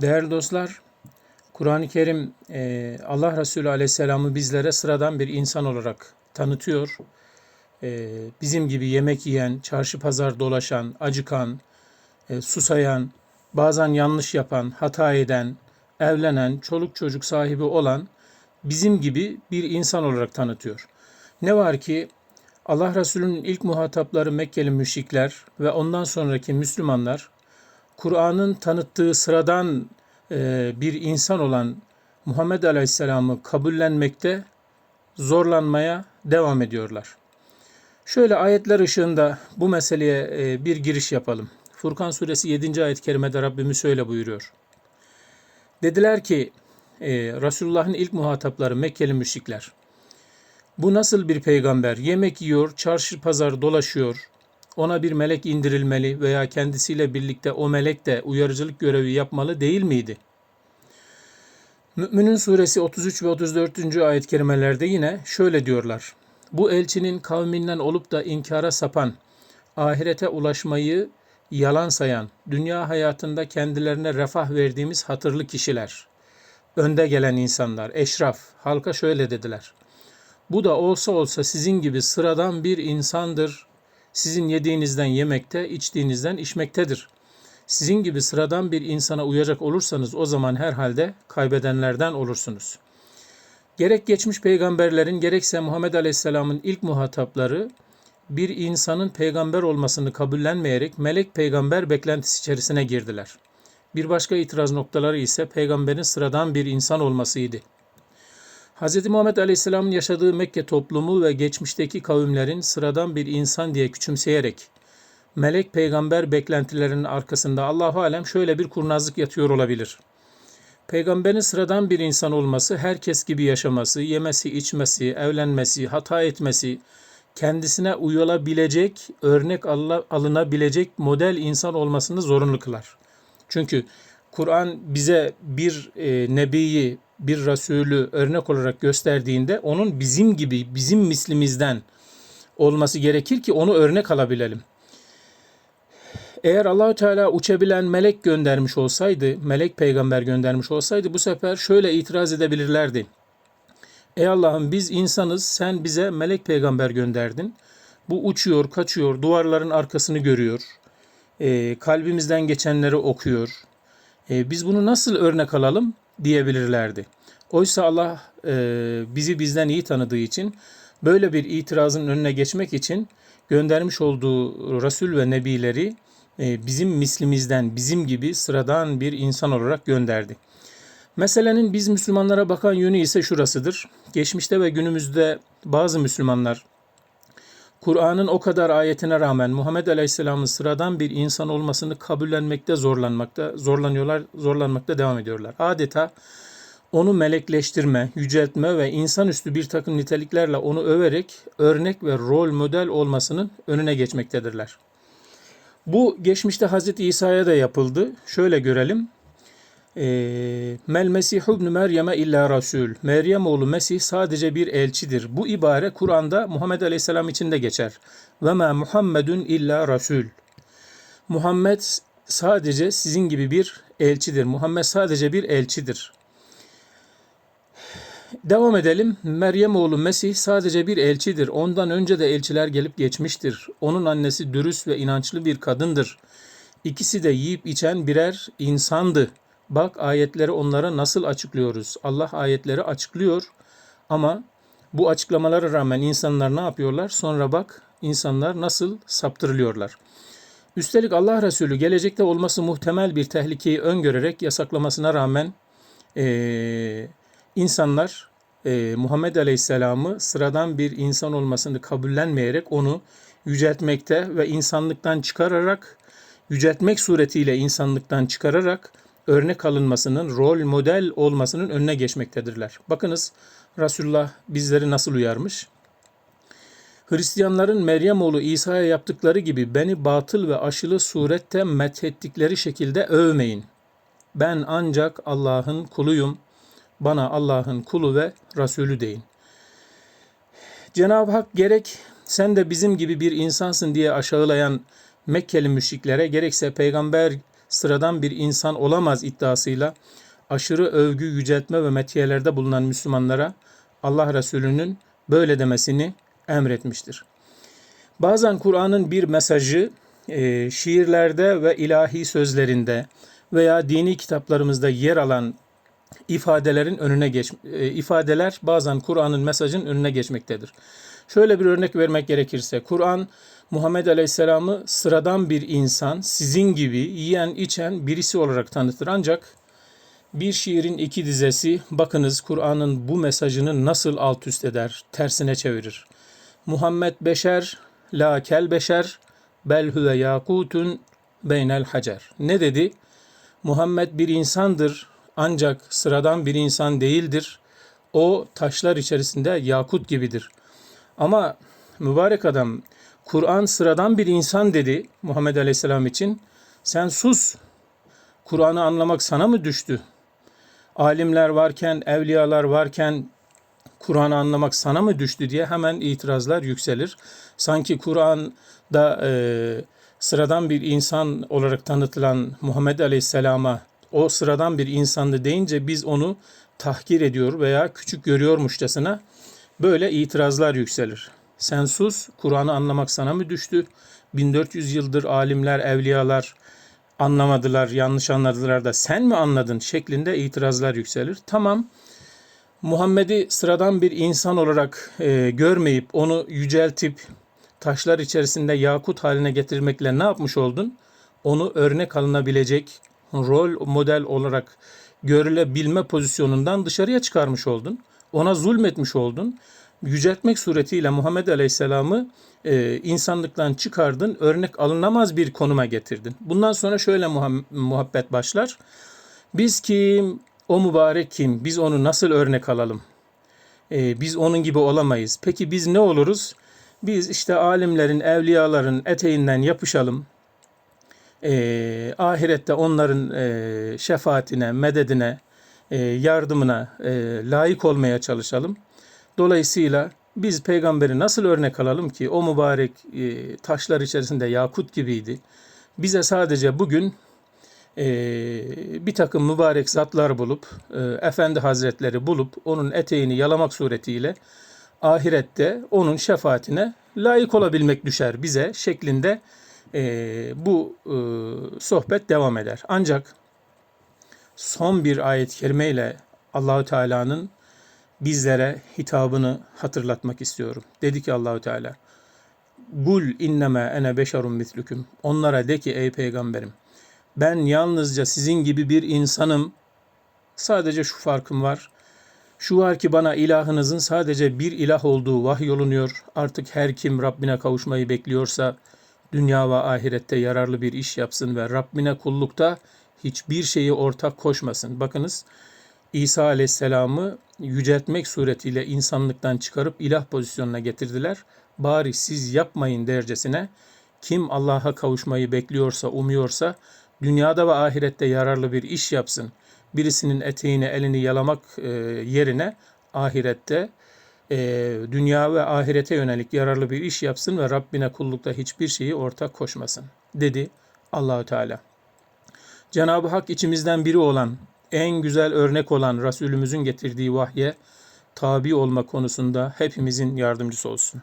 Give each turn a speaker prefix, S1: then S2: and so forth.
S1: Değerli dostlar, Kur'an-ı Kerim e, Allah Resulü Aleyhisselam'ı bizlere sıradan bir insan olarak tanıtıyor. E, bizim gibi yemek yiyen, çarşı pazar dolaşan, acıkan, e, susayan, bazen yanlış yapan, hata eden, evlenen, çoluk çocuk sahibi olan bizim gibi bir insan olarak tanıtıyor. Ne var ki Allah Resulü'nün ilk muhatapları Mekkeli müşrikler ve ondan sonraki Müslümanlar Kur'an'ın tanıttığı sıradan e, bir insan olan Muhammed Aleyhisselam'ı kabullenmekte zorlanmaya devam ediyorlar. Şöyle ayetler ışığında bu meseleye e, bir giriş yapalım. Furkan suresi 7. ayet-i kerimede Rabbimiz şöyle buyuruyor. Dediler ki e, Resulullah'ın ilk muhatapları Mekkeli müşrikler. Bu nasıl bir peygamber? Yemek yiyor, çarşı pazar dolaşıyor. Ona bir melek indirilmeli veya kendisiyle birlikte o melek de uyarıcılık görevi yapmalı değil miydi? Mü'minin suresi 33 ve 34. ayet-i kerimelerde yine şöyle diyorlar. Bu elçinin kavminden olup da inkara sapan, ahirete ulaşmayı yalan sayan, dünya hayatında kendilerine refah verdiğimiz hatırlı kişiler, önde gelen insanlar, eşraf, halka şöyle dediler. Bu da olsa olsa sizin gibi sıradan bir insandır. Sizin yediğinizden yemekte, içtiğinizden içmektedir. Sizin gibi sıradan bir insana uyacak olursanız o zaman herhalde kaybedenlerden olursunuz. Gerek geçmiş peygamberlerin gerekse Muhammed Aleyhisselam'ın ilk muhatapları bir insanın peygamber olmasını kabullenmeyerek melek peygamber beklentisi içerisine girdiler. Bir başka itiraz noktaları ise peygamberin sıradan bir insan olmasıydı. Hz. Muhammed Aleyhisselam'ın yaşadığı Mekke toplumu ve geçmişteki kavimlerin sıradan bir insan diye küçümseyerek melek peygamber beklentilerinin arkasında Allahu alem şöyle bir kurnazlık yatıyor olabilir. Peygamberin sıradan bir insan olması, herkes gibi yaşaması, yemesi, içmesi, evlenmesi, hata etmesi, kendisine uyulabilecek, örnek alınabilecek model insan olmasını zorunlu kılar. Çünkü Kur'an bize bir e, nebiyi, bir Resulü örnek olarak gösterdiğinde onun bizim gibi, bizim mislimizden olması gerekir ki onu örnek alabilelim. Eğer Allahü Teala uçabilen melek göndermiş olsaydı, melek peygamber göndermiş olsaydı bu sefer şöyle itiraz edebilirlerdi. Ey Allah'ım biz insanız, sen bize melek peygamber gönderdin. Bu uçuyor, kaçıyor, duvarların arkasını görüyor. E, kalbimizden geçenleri okuyor. E, biz bunu nasıl örnek alalım diyebilirlerdi. Oysa Allah e, bizi bizden iyi tanıdığı için böyle bir itirazın önüne geçmek için göndermiş olduğu Resul ve Nebileri e, bizim mislimizden, bizim gibi sıradan bir insan olarak gönderdi. Meselenin biz Müslümanlara bakan yönü ise şurasıdır. Geçmişte ve günümüzde bazı Müslümanlar Kur'an'ın o kadar ayetine rağmen Muhammed Aleyhisselam'ın sıradan bir insan olmasını kabullenmekte zorlanmakta, zorlanıyorlar, zorlanmakta devam ediyorlar. Adeta onu melekleştirme, yüceltme ve insanüstü bir takım niteliklerle onu överek örnek ve rol model olmasının önüne geçmektedirler. Bu geçmişte Hz. İsa'ya da yapıldı. Şöyle görelim. Ee, Mel Mesihu ibn Meryem'e illa Rasul. Meryem oğlu Mesih sadece bir elçidir. Bu ibare Kur'an'da Muhammed Aleyhisselam için de geçer. Ve ma Muhammedun illa Rasul. Muhammed sadece sizin gibi bir elçidir. Muhammed sadece bir elçidir. Devam edelim. Meryem oğlu Mesih sadece bir elçidir. Ondan önce de elçiler gelip geçmiştir. Onun annesi dürüst ve inançlı bir kadındır. İkisi de yiyip içen birer insandı. Bak ayetleri onlara nasıl açıklıyoruz. Allah ayetleri açıklıyor ama bu açıklamalara rağmen insanlar ne yapıyorlar? Sonra bak insanlar nasıl saptırılıyorlar. Üstelik Allah Resulü gelecekte olması muhtemel bir tehlikeyi öngörerek yasaklamasına rağmen ee, insanlar e, Muhammed Aleyhisselam'ı sıradan bir insan olmasını kabullenmeyerek onu yüceltmekte ve insanlıktan çıkararak yüceltmek suretiyle insanlıktan çıkararak örnek alınmasının, rol model olmasının önüne geçmektedirler. Bakınız Resulullah bizleri nasıl uyarmış? Hristiyanların Meryem oğlu İsa'ya yaptıkları gibi beni batıl ve aşılı surette methettikleri şekilde övmeyin. Ben ancak Allah'ın kuluyum. Bana Allah'ın kulu ve Resulü deyin. Cenab-ı Hak gerek sen de bizim gibi bir insansın diye aşağılayan Mekkeli müşriklere gerekse peygamber sıradan bir insan olamaz iddiasıyla aşırı övgü, yüceltme ve metiyelerde bulunan Müslümanlara Allah Resulü'nün böyle demesini emretmiştir. Bazen Kur'an'ın bir mesajı e, şiirlerde ve ilahi sözlerinde veya dini kitaplarımızda yer alan ifadelerin önüne geç e, ifadeler bazen Kur'an'ın mesajın önüne geçmektedir. Şöyle bir örnek vermek gerekirse Kur'an Muhammed Aleyhisselam'ı sıradan bir insan, sizin gibi yiyen içen birisi olarak tanıtır. Ancak bir şiirin iki dizesi bakınız Kur'an'ın bu mesajını nasıl alt üst eder, tersine çevirir. Muhammed beşer, la kel beşer, bel huve yakutun beynel hacer. Ne dedi? Muhammed bir insandır ancak sıradan bir insan değildir. O taşlar içerisinde yakut gibidir. Ama mübarek adam Kur'an sıradan bir insan dedi Muhammed Aleyhisselam için. Sen sus. Kur'an'ı anlamak sana mı düştü? Alimler varken, evliyalar varken Kur'an'ı anlamak sana mı düştü diye hemen itirazlar yükselir. Sanki Kur'an'da e, sıradan bir insan olarak tanıtılan Muhammed Aleyhisselam'a o sıradan bir insandı deyince biz onu tahkir ediyor veya küçük görüyormuşçasına böyle itirazlar yükselir. Sen sus, Kur'an'ı anlamak sana mı düştü? 1400 yıldır alimler, evliyalar anlamadılar, yanlış anladılar da sen mi anladın şeklinde itirazlar yükselir. Tamam, Muhammed'i sıradan bir insan olarak e, görmeyip onu yüceltip taşlar içerisinde yakut haline getirmekle ne yapmış oldun? Onu örnek alınabilecek rol model olarak görülebilme pozisyonundan dışarıya çıkarmış oldun. Ona zulmetmiş oldun. Yüceltmek suretiyle Muhammed Aleyhisselam'ı e, insanlıktan çıkardın, örnek alınamaz bir konuma getirdin. Bundan sonra şöyle muhabbet başlar. Biz kim, o mübarek kim, biz onu nasıl örnek alalım? E, biz onun gibi olamayız. Peki biz ne oluruz? Biz işte alimlerin, evliyaların eteğinden yapışalım. E, ahirette onların e, şefaatine, mededine, e, yardımına e, layık olmaya çalışalım. Dolayısıyla biz peygamberi nasıl örnek alalım ki o mübarek e, taşlar içerisinde yakut gibiydi. Bize sadece bugün e, bir takım mübarek zatlar bulup, e, Efendi Hazretleri bulup onun eteğini yalamak suretiyle ahirette onun şefaatine layık olabilmek düşer bize şeklinde e, bu e, sohbet devam eder. Ancak son bir ayet-i Allahü Teala'nın bizlere hitabını hatırlatmak istiyorum. Dedi ki Allahü Teala: "Gul inneme ene beşerun mislüküm." Onlara de ki ey peygamberim ben yalnızca sizin gibi bir insanım. Sadece şu farkım var. Şu var ki bana ilahınızın sadece bir ilah olduğu vahyolunuyor. Artık her kim Rabbine kavuşmayı bekliyorsa dünya ve ahirette yararlı bir iş yapsın ve Rabbine kullukta hiçbir şeyi ortak koşmasın. Bakınız İsa Aleyhisselam'ı yüceltmek suretiyle insanlıktan çıkarıp ilah pozisyonuna getirdiler. Bari siz yapmayın dercesine kim Allah'a kavuşmayı bekliyorsa, umuyorsa dünyada ve ahirette yararlı bir iş yapsın. Birisinin eteğini, elini yalamak e, yerine ahirette e, dünya ve ahirete yönelik yararlı bir iş yapsın ve Rabbine kullukta hiçbir şeyi ortak koşmasın dedi Allahü Teala. Cenab-ı Hak içimizden biri olan, en güzel örnek olan Resulümüzün getirdiği vahye tabi olma konusunda hepimizin yardımcısı olsun.